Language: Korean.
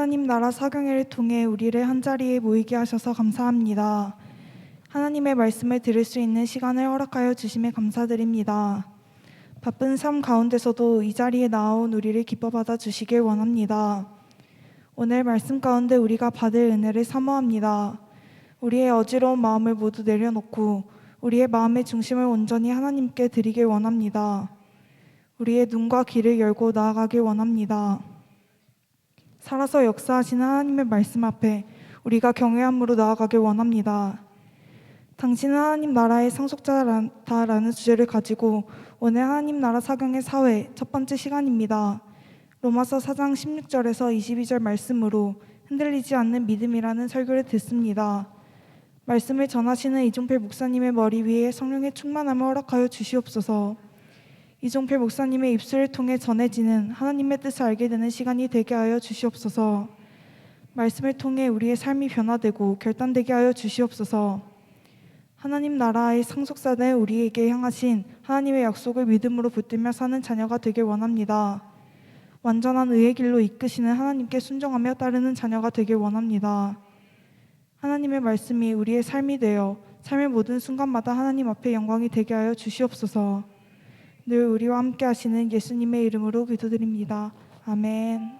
하나님 나라 사경회를 통해 우리를 한자리에 모이게 하셔서 감사합니다. 하나님의 말씀을 들을 수 있는 시간을 허락하여 주심에 감사드립니다. 바쁜 삶 가운데서도 이 자리에 나온 우리를 기뻐 받아 주시길 원합니다. 오늘 말씀 가운데 우리가 받을 은혜를 사모합니다. 우리의 어지러운 마음을 모두 내려놓고 우리의 마음의 중심을 온전히 하나님께 드리길 원합니다. 우리의 눈과 귀를 열고 나아가길 원합니다. 살아서 역사하시는 하나님의 말씀 앞에 우리가 경외함으로 나아가길 원합니다. 당신은 하나님 나라의 상속자다라는 주제를 가지고 오늘 하나님 나라 사경의 사회 첫 번째 시간입니다. 로마서 4장 16절에서 22절 말씀으로 흔들리지 않는 믿음이라는 설교를 듣습니다. 말씀을 전하시는 이종필 목사님의 머리 위에 성령의 충만함을 허락하여 주시옵소서. 이종필 목사님의 입술을 통해 전해지는 하나님의 뜻을 알게 되는 시간이 되게 하여 주시옵소서. 말씀을 통해 우리의 삶이 변화되고 결단되게 하여 주시옵소서. 하나님 나라의 상속사된 우리에게 향하신 하나님의 약속을 믿음으로 붙들며 사는 자녀가 되길 원합니다. 완전한 의의 길로 이끄시는 하나님께 순종하며 따르는 자녀가 되길 원합니다. 하나님의 말씀이 우리의 삶이 되어 삶의 모든 순간마다 하나님 앞에 영광이 되게 하여 주시옵소서. 늘 우리와 함께 하시는 예수님의 이름으로 기도드립니다. 아멘.